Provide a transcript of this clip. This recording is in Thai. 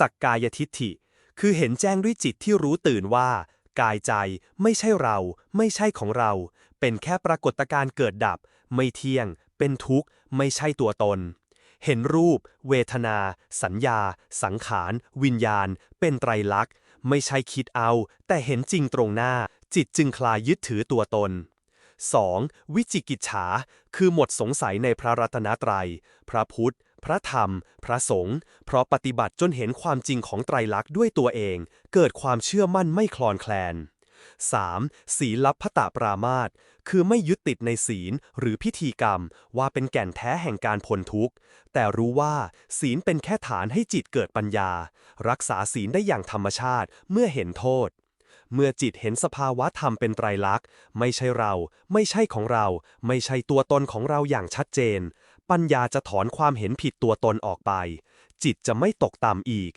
สักกายทิฏฐิ คือเห็นแจ้งด้วยจิตที่รู้ตื่นว่า กายใจไม่ใช่เรา ไม่ใช่ของเรา เป็นแค่ปรากฏการเกิดดับ ไม่เที่ยง เป็นทุกข์ ไม่ใช่ตัวตน เห็นรูป เวทนา สัญญา สังขาร วิญญาณ เป็นไตรลักษณ์ ไม่ใช่คิดเอา แต่เห็นจริงตรงหน้า จิตจึงคลายยึดถือตัวตน 2. วิจิกิจฉา คือหมดสงสัยในพระรัตนตรัย พระพุทธ พระธรรม พระสงฆ์ เพราะปฏิบัติจนเห็นความจริงของไตรลักษณ์ด้วยตัวเอง เกิดความเชื่อมั่นไม่คลอนแคลน 3. ศีลับพตปรามาตคือไม่ยึดติดในศีลหรือพิธีกรรม ว่าเป็นแก่นแท้แห่งการพ้นทุกข์ แต่รู้ว่าศีลเป็นแค่ฐานให้จิตเกิดปัญญา รักษาศีลได้อย่างธรรมชาติเมื่อเห็นโทษ เมื่อจิตเห็นสภาวะธรรมเป็นไตรลักษณ์ ไม่ใช่เรา ไม่ใช่ของเรา ไม่ใช่ตัวตนของเราอย่างชัดเจน ปัญญาจะถอนความเห็นผิดตัวตนออกไป จิตจะไม่ตกต่ำอีก